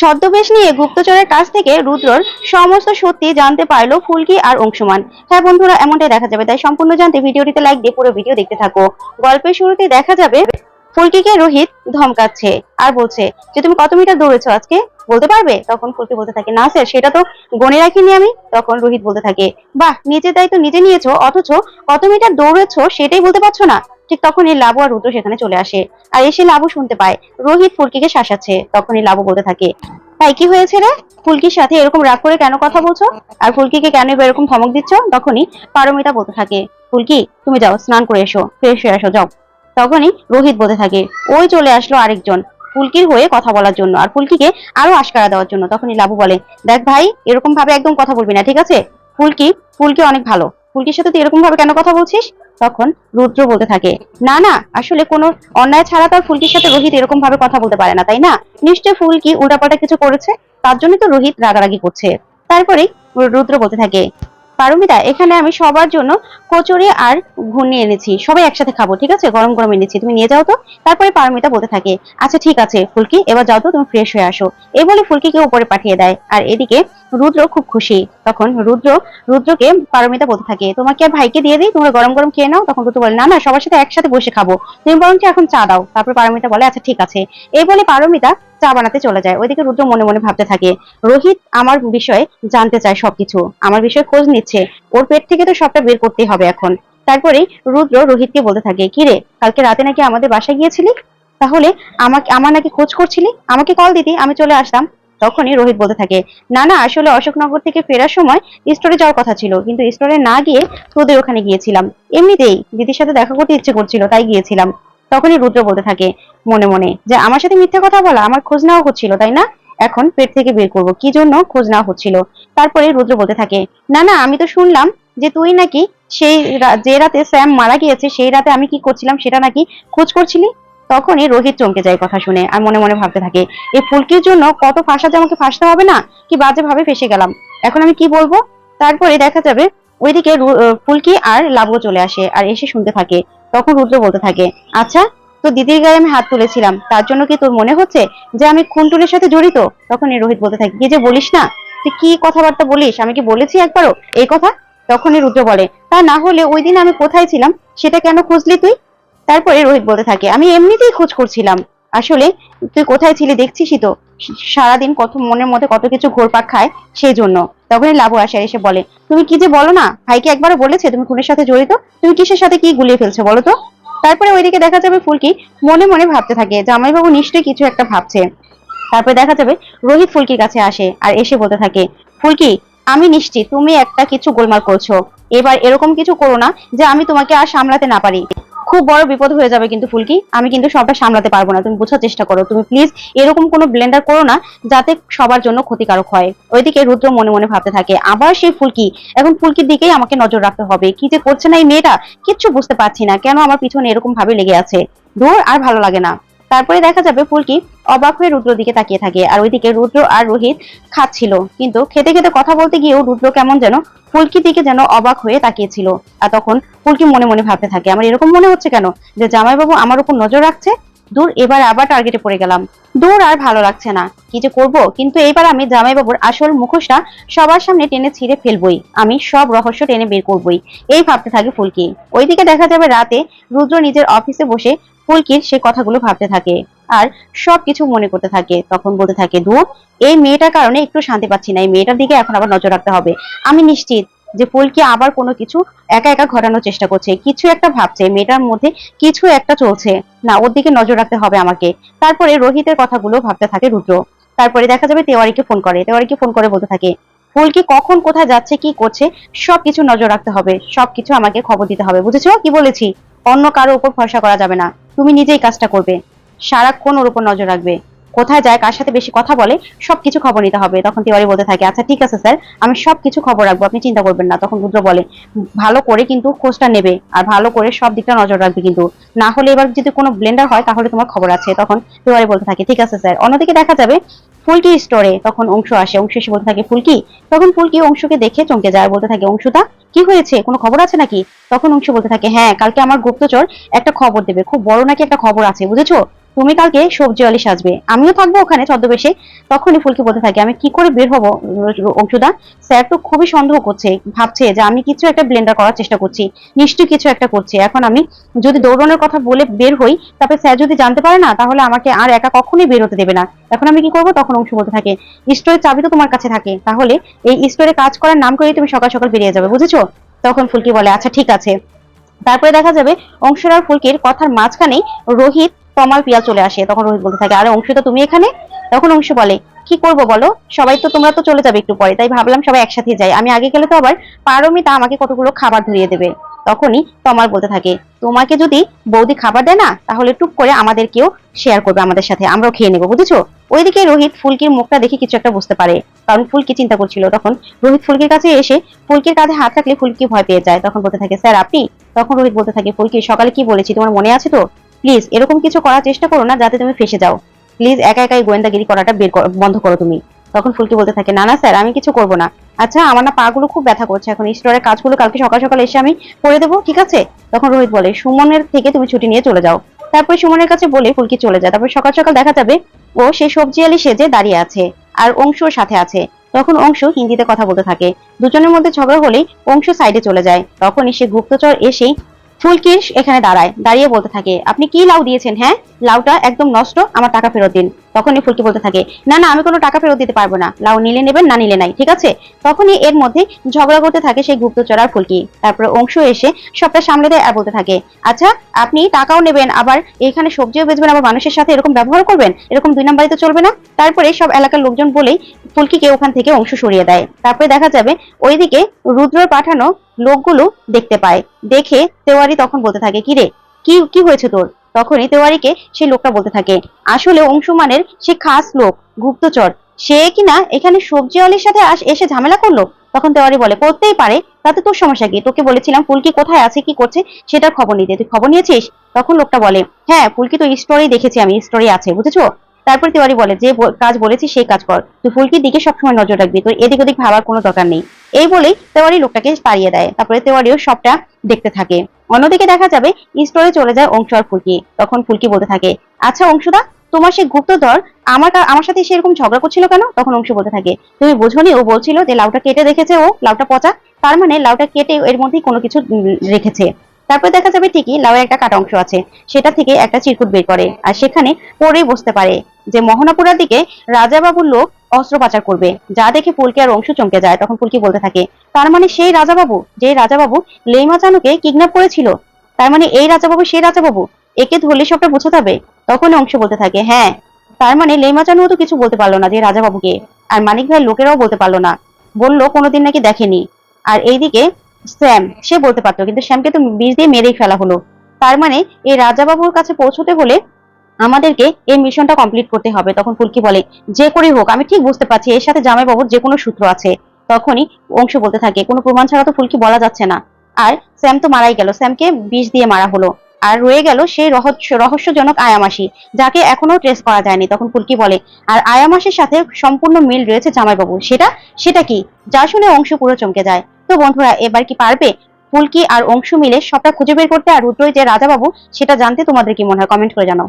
ছদ্মবেশ নিয়ে গুপ্তচরের কাছ থেকে রুদ্রর সমস্ত সত্যি জানতে পারল ফুলকি আর অংশুমান। হ্যাঁ বন্ধুরা, এমনটাই দেখা যাবে। তাই সম্পূর্ণ জানতে ভিডিওটিতে লাইক দিয়ে পুরো ভিডিও দেখতে থাকো। গল্পের শুরুতে দেখা যাবে ফুলকিকে রোহিত ধমকাচ্ছে আর বলছে যে, তুমি কত মিটার দৌড়েছো আজকে? বলতে পারবে? তখন ফুলকি বলতে থাকে, না স্যার, সেটা তো গণে রাখিনি আমি। তখন রোহিত বলতে থাকে, বাহ, নিজের দায়িত্ব নিজে নিয়েছো, অথচ কত মিটার দৌড়েছো সেটাই বলতে পারছ না? ঠিক তখনই লাবু আর রুদ্র সেখানে চলে আসে। আর এসে লাবু শুনতে পায়, রোহিত ফুলকিকে শাসাচ্ছে। তখনই লাবু বলতে থাকে, তাই কি হয়েছে রে? ফুলকির সাথে এরকম রাগ করে কেন কথা বলছো? আর ফুলকিকে কেন এবার এরকম ধমক দিচ্ছ? তখনই পারমিতা বলতে থাকে, ফুলকি, তুমি যাও, স্নান করে এসো, ফ্রেশ হয়ে আসো, যাও। তখনই রোহিত বলতে থাকে, ওই চলে আসলো আরেকজন, ফুলকির হয়ে কথা বলার জন্য আর ফুলকিকে আরও আশকারা দেওয়ার জন্য। তখনই লাবু বলে, দেখ ভাই এরকম ভাবে একদম কথা বলবি না, ঠিক আছে? ফুলকি ফুলকি অনেক ভালো। ফুলকির সাথে তুই এরকম ভাবে কেন কথা বলছিস? তখন রুদ্র বলতে থাকে, না না, আসলে কোনো অন্যায় ছাড়া তার ফুলকির সাথে রোহিত এরকম ভাবে কথা বলতে পারে না, তাই না? নিশ্চয় ফুলকি উল্টাপাল্টা কিছু করেছে? তার জন্যই তো রোহিত রাগারাগি করছে। তারপরে রুদ্র বলতে থাকে পারমিতা, এখানে আমি সবার জন্য কচুরি আর ঘুগনি এনেছি। সবাই একসাথে খাব, ঠিক আছে? গরম গরম এনেছি। তুমি নিয়ে যাও তো। তারপরে পারমিতা বলতে থাকে আচ্ছা ঠিক আছে, ফুলকি, এবার যাও তো, তুমি ফ্রেশ হয়ে আসো। এই বলে ফুলকিকে উপরে পাঠিয়ে দেয়। আর এদিকে রুদ্র খুব খুশি। তখন রুদ্র, রুদ্রকে পারমিতা বলতে থাকে, তোমাকে আর ভাইকে দিয়ে দিই, তোমরা গরম গরম খেয়ে নাও। তখন রুদ্র বলে, না না, সবার সাথে একসাথে বসে খাব। তুমি বরঞ্চ এখন চা দাও। তারপর পারমিতা বলে আচ্ছা ঠিক আছে। এই বলে পারমিতা চা বানাতে চলে যায়। ওইদিকে রুদ্র মনে মনে ভাবতে থাকে, রোহিত আমার বিষয়ে জানতে চায় সবকিছু, আমার বিষয়ে খোঁজ নিচ্ছে, ওর পেট থেকে তো সবটা বের করতেই হবে এখন। তারপরে রুদ্র রোহিতকে বলতে থাকে, কি রে, কালকে রাতে নাকি আমাদের বাসায় গিয়েছিলি? তাহলে আমাকে, আমার নাকি খোঁজ করছিলি? আমাকে কল দিতি, আমি চলে আসতাম। তখনই রোহিত বলতে থাকে, না না, আসলে অশোকনগর থেকে ফেরার সময় স্টোরে যাওয়ার কথা ছিল, কিন্তু স্টোরে না গিয়ে তোদের ওখানে গিয়েছিলাম। এমনিতেই দিদির সাথে দেখা করতে ইচ্ছে করছিল, তাই গিয়েছিলাম। তখনই রুদ্র বলতে থাকে মনে মনে যে, আমার সাথে মিথ্যে কথা বলা আমার খোঁজ নেওয়া হচ্ছিল, তাই না? এখন পেট থেকে বের করব। কি জন্য খোঁজ নেওয়া হচ্ছিল? তারপরে রুদ্র বলতে থাকে, না না, আমি তো শুনলাম যে তুই নাকি সেই যে রাতে স্যাম মারা গিয়েছে, সেই রাতে আমি কি করছিলাম সেটা নাকি খোঁজ করছিলি? তখনই রোহিত চমকে যায় কথা শুনে আর মনে মনে ভাবতে থাকে এই ফুলকির জন্য কত ফাঁসা যে আমাকে ফাঁসতে হবে না? কি বাজে ভাবে ফেসে গেলাম। এখন আমি কি বলব? তারপরে দেখা যাবে ওইদিকে ফুলকি আর লাবু চলে আসে আর এসে শুনতে থাকে তখন রুদ্র বলতে থাকে আচ্ছা তো দিদির গায়ে আমি হাত তুলেছিলাম, তার জন্য কি তোর মনে হচ্ছে যে আমি খুনটুনের সাথে জড়িত? তখন এই রোহিত বলতে থাকে, কি যে বলিস না, তুই কি কথাবার্তা বলিস? আমি কি বলেছি একবারও এই কথা? তখনই রুদ্র বলে, তা না হলে ওই দিন আমি কোথায় ছিলাম? সেটা কেন খুঁজলি তুই? তারপরে রোহিত বলতে থাকে, আমি এমনিতেই খোঁজ করছিলাম। আসলে তুই কোথায় ছিলি দেখছিসই তো? সারাদিন কত মনের মধ্যে কত কিছু ঘোরপাক খায় সেই জন্য। তখনই লাবু আসে এসে বলে, তুমি কি যে বলো না? ভাইকে একবারও বলেছে তুমি খুনের সাথে জড়িত? তুমি কিসের সাথে কি গুলিয়ে ফেলছো বলো তো? তারপরে ওইদিকে দেখা যাবে ফুলকি মনে মনে ভাবতে থাকে, জামাইবাবু নিশ্চয়ই কিছু একটা ভাবছে। তারপরে দেখা যাবে রোহিত ফুলকির কাছে আসে আর এসে বলতে থাকে, ফুলকি, আমি নিশ্চিত তুমি একটা কিছু গোলমাল করছ। এবার এরকম কিছু করো না যে আমি তোমাকে আর সামলাতে না পারি। খুব বড় বিপদ হয়ে যাবে কিন্তু ফুলকি, আমি কিন্তু সবটা সামলাতে পারব না। তুমি বোঝার চেষ্টা করো। তুমি প্লিজ এরকম কোনো ব্লেন্ডার করো না, যাতে সবার জন্য ক্ষতিকারক হয়। ওইদিকে রুদ্র মনে মনে ভাবতে থাকে, আবার সেই ফুলকি। এখন ফুলকির দিকেই আমাকে নজর রাখতে হবে। কি যে করছে না এই মেয়েটা, কিচ্ছু বুঝতে পারছি না। কেন আমার পিছনে এরকম ভাবে লেগে আছে? দূর আর ভালো লাগে না। তারপরে দেখা যাবে ফুলকি অবাক হয়ে রুদ্র দিকে তাকিয়ে থাকে। আর ওইদিকে রুদ্র আর রোহিত খাচ্ছিল। কিন্তু খেতে খেতে কথা বলতে গিয়েও রুদ্র কেমন যেন ফুলকি দিকে যেন অবাক হয়ে তাকিয়েছিল। আর তখন ফুলকি মনে মনে ভাবতে থাকে, আমার এরকম মনে হচ্ছে কেন যে জামাইবাবু আমার উপর নজর রাখছে? দূর এবার আবার টার্গেটে পড়ে গেলাম। দূর আর ভালো লাগছে না। কি যে করব? কিন্তু এইবার আমি জামাইবাবুর আসল মুখোশটা সবার সামনে টেনে ছিঁড়ে ফেলবই। আমি সব রহস্য টেনে বের করবই। এই ভাবতে থাকে ফুলকি। ওইদিকে দেখা যাবে রাতে রুদ্র নিজের অফিসে বসে ফুলকির সে কথাগুলো ভাবতে থাকে আর সবকিছু মনে করতে থাকে। তখন বলতে থাকে দু এই মেয়েটার কারণে একটু শান্তি পাচ্ছি না। এই মেয়েটার দিকে এখন আবার নজর রাখতে হবে। আমি নিশ্চিত যে ফুলকি আবার কোনো কিছু একা একা ঘটানোর চেষ্টা করছে। কিছু একটা ভাবছে, মেয়েটার মধ্যে কিছু একটা চলছে। না, ওর দিকে নজর রাখতে হবে আমাকে। তারপরে রোহিতের কথাগুলো ভাবতে থাকে রুদ্র। তারপরে দেখা যাবে তেওয়ারিকে ফোন করে। তেওয়ারিকে ফোন করে বলতে থাকে, ফুলকি কখন, কোথায় যাচ্ছে, কি করছে, সবকিছু নজর রাখতে হবে। সবকিছু আমাকে খবর দিতে হবে। বুঝেছ? কি বলেছি? অন্য কারও উপর ভরসা করা যাবে না। তুমি নিজেই কাজটা করবে। সারাক্ষণ ওর উপর নজর রাখবে। কোথায় যায়, কার সাথে বেশি কথা বলে, সবকিছু খবর নিতে হবে। তখন তিওয়ারি বলতে থাকে আচ্ছা ঠিক আছে স্যার, আমি সবকিছু খবর রাখব, আপনি চিন্তা করবেন না। তখন রুদ্র বলে, ভালো করে কিন্তু খোঁজটা নেবে আর ভালো করে সব দিকটা নজর রাখবে কিন্তু। না হলে এবার যদি কোনো ব্লেন্ডার হয়, তাহলে তোমার খবর আছে। তখন তিওয়ারি বলতে থাকে, ঠিক আছে স্যার। অন্যদিকে দেখা যাবে, ফুলকি স্টোরে তখন অংশ আসে, অংশ এসে বলতে থাকে, ফুলকি? তখন ফুলকি অংশকে দেখে চমকে যায় বলতে থাকে, অংশুদা, কি হয়েছে? কোনো খবর আছে নাকি? তখন অংশ বলতে থাকে হ্যাঁ কালকে আমার গুপ্তচর একটা খবর দেবে। খুব বড় নাকি একটা খবর আছে, বুঝেছ? তুমি কালকে সবজি অলি সাজবে। আমিও থাকব ওখানে ছদ্মবেশে, তখনই ফুলকি বলতে থাকে, আমি কি করে বের হব, অংশুদা? স্যার তো খুবই সন্দেহ করছে, ভাবছে যে আমি কিছু একটা ব্লেন্ডার করার চেষ্টা করছি, নিশ্চয়ই কিছু একটা করছি। এখন আমি যদি দৌড়ানোর কথা বলে বের হই তারপরে স্যার যদি জানতে পারে না, তাহলে আমাকে আর একা কখনোই বের হতে দেবে না। এখন আমি কি করব? তখন অংশ বলতে থাকে, স্টোরের চাবি তো তোমার কাছে থাকে, তাহলে এই স্টোরে কাজ করার নাম করেই তুমি সকাল সকাল বেরিয়ে যাবে, বুঝেছ? তখন ফুলকি বলে আচ্ছা ঠিক আছে। তারপরে দেখা যাবে, অংশুর আর ফুলকির কথার মাঝখানেই রোহিত তমাল পিয়া চলে আসে, তখন রোহিত বলতে থাকে, আরে অংশু তো তুমি এখানে? তখন অংশু বলে, কি করব বলো? সবাই তো তোমরা তো চলে যাবে একটু পরে, তাই ভাবলাম সবাই একসাথে যাই। আমি আগে গেলে তো আবার পারমিতা আমাকে কতগুলো খাবার ধরিয়ে দেবে? তখনই তমাল বলতে থাকে, তোমাকে যদি বৌদি খাবার দেয় না, তাহলে টুক করে আমাদেরকেও শেয়ার করবে আমাদের সাথে, আমরাও খেয়ে নেব, বুঝেছ? ওইদিকে রোহিত ফুলকির মুখটা দেখে কিছু একটা বুঝতে পারে, কারণ ফুলকি চিন্তা করছিল, তখন রোহিত ফুলকির কাছে এসে ফুলকির কাঁধে হাত রাখলে ফুলকি ভয় পেয়ে যায়, তখন বলতে থাকে, স্যার, আপনি? তখন রোহিত বলতে থাকে, ফুলকি, সকালে কি বলেছি, তোমার মনে আছে তো? প্লিজ এরকম কিছু করার চেষ্টা করো না, যাতে তুমি ফেসে যাও। প্লিজ একা একাই গোয়েন্দাগিরি করাটা বের বন্ধ করো তুমি। তখন ফুলকি বলতে থাকে, না না, স্যার, আমি কিছু করব না। আচ্ছা আমার না পাগুলো খুব ব্যথা করছে। এখন স্টোরের কাজগুলো কালকে সকাল সকাল এসে আমি করে দেবো, ঠিক আছে? তখন রোহিত বলে, সুমনের থেকে তুমি ছুটি নিয়ে চলে যাও। তারপরে সুমনের কাছে বলে ফুলকি চলে যায়। তারপর সকাল সকাল দেখা যাবে, ও সে সবজি আলি সেজে দাঁড়িয়ে আছে আর অংশুর সাথে আছে। তখন অংশ হিন্দিতে কথা বলতে থাকে। দুজনের মধ্যে ঝগড়া হলেই অংশ সাইডে চলে যায়। তখনই সে গুপ্তচর এসেই ফুলকির এখানে দাঁড়ায়, দাঁড়িয়ে বলতে থাকে, আপনি কি লাউ দিয়েছেন হ্যাঁ? লাউটা একদম নষ্ট, আমার টাকা ফেরত দিন। তখনই ফুলকি বলতে থাকে, না না, আমি কোনো টাকা ফেরত দিতে পারব না। লাউ নিলে নেবেন, না নিলে নাই, ঠিক আছে? তখনই এর মধ্যে ঝগড়া করতে থাকে সেই গুপ্তচর আর ফুলকি। তারপরে অংশ এসে সবটা সামলে দেয় আর বলতে থাকে আচ্ছা আপনি টাকাও নেবেন, আবার এখানে সবজিও বেচবেন, আবার মানুষের সাথে এরকম ব্যবহার করবেন? এরকম দুই নাম্বারই তো চলবে না? তারপরে সব এলাকার লোকজন বলেই ফুলকিকে ওখান থেকে অংশ সরিয়ে দেয়। তারপরে দেখা যাবে ওইদিকে রুদ্রর পাঠানো লোকগুলো দেখতে পায়। দেখে তেওয়ারি তখন বলতে থাকে, কি রে, কি কি হয়েছে তোর? তখনই তেওয়ারিকে সে লোকটা বলতে থাকে। আসলে অংশুমানের সে খাস লোক, গুপ্তচর। সে কিনা এখানে সবজি অলির সাথে আস- এসে ঝামেলা করল? তখন তেওয়ারি বলে করতেই পারে, তাতে তোর সমস্যা কি? তোকে বলেছিলাম ফুলকি কোথায় আছে, কি করছে, সেটার খবর নিতে। তুই খবর নিয়েছিস? তখন লোকটা বলে হ্যাঁ ফুলকি তো স্টোরি দেখেছি আমি স্টোরি আছে, বুঝেছ? তারপর তিওয়ারি বলে, যে কাজ বলেছি সেই কাজ কর। তুই ফুলকির দিকে সবসময় নজর রাখবি, তোর এদিক ওদিক ভাবার কোনো দরকার নেই। এই বলেই তেওয়ারি লোকটাকে তাড়িয়ে দেয়। তারপরে তেওয়ারিও সবটা দেখতে থাকে। অন্যদিকে দেখা যাবে স্টোরে চলে যায় অংশ আর ফুলকি। তখন ফুলকি বলতে থাকে আচ্ছা অংশুদা, তোমার সেই গুপ্তধর আমার আমার সাথে সেরকম ঝগড়া করছিল কেন? তখন অংশ বলতে থাকে, তুমি বোঝনি, ও বলছিল যে লাউটা কেটে রেখেছে ও, লাউটা পচা। তার মানে লাউটা কেটে এর মধ্যেই কোনো কিছু রেখেছে। তারপরে দেখা যাবে ঠিকই লাউয়ের একটা কাটা অংশ আছে। সেটা থেকে একটা চিরকুট বের করে। আর সেখানে পরেই বসতে পারে যে মোহনাপুরার দিকে রাজাবাবুর লোক অস্ত্র পাচার করবে। যা দেখে ফুলকি আর অংশ চমকে যায়, তখন ফুলকি বলতে থাকে, তার মানে সেই রাজাবাবু, যে রাজাবাবু লেইমা চানুকে কিডন্যাপ করেছিল? তার মানে এই রাজাবাবু সেই রাজাবাবু? একে ধরলে সবটা বোঝা যাবে তখন অংশ বলতে থাকে হ্যাঁ তার মানে লেইমা চানুও তো কিছু বলতে পারল না যে রাজাবাবুকে। আর মানিক ভাইয়ের লোকেরাও বলতে পারল না। বলল কোনোদিন নাকি দেখেনি। আর এইদিকে স্যাম সে বলতে পারতো, কিন্তু শ্যামকে তো বিষ দিয়ে মেরেই ফেলা হলো। তার মানে এই রাজাবাবুর কাছে পৌঁছতে হলে আমাদেরকে এই মিশনটা কমপ্লিট করতে হবে। তখন ফুলকি বলে, যে করেই হোক, আমি ঠিক বুঝতে পারছি, এর সাথে জামাইবাবুর যে কোনো সূত্র আছে। তখনই অংশ বলতে থাকে, কোনো প্রমাণ ছাড়া তো ফুলকি বলা যাচ্ছে না। আর স্যাম তো মারাই গেল। স্যামকে বিষ দিয়ে মারা হলো। আর রয়ে গেল সেই রহস্য, রহস্যজনক আয়ামাসি, যাকে এখনও ট্রেস করা যায়নি। তখন ফুলকি বলে, আর আয়ামাসির সাথে সম্পূর্ণ মিল রয়েছে জামাইবাবু সেটা সেটা কি? যা শুনে অংশ পুরো চমকে যায়। তো বন্ধুরা, এবার কি পারবে? ফুলকি আর অংশ মিলে সবটা খুঁজে বের করতে আর রুদ্রই যে রাজাবাবু, সেটা জানতে তোমাদের কি মনে হয়? কমেন্ট করে জানাও।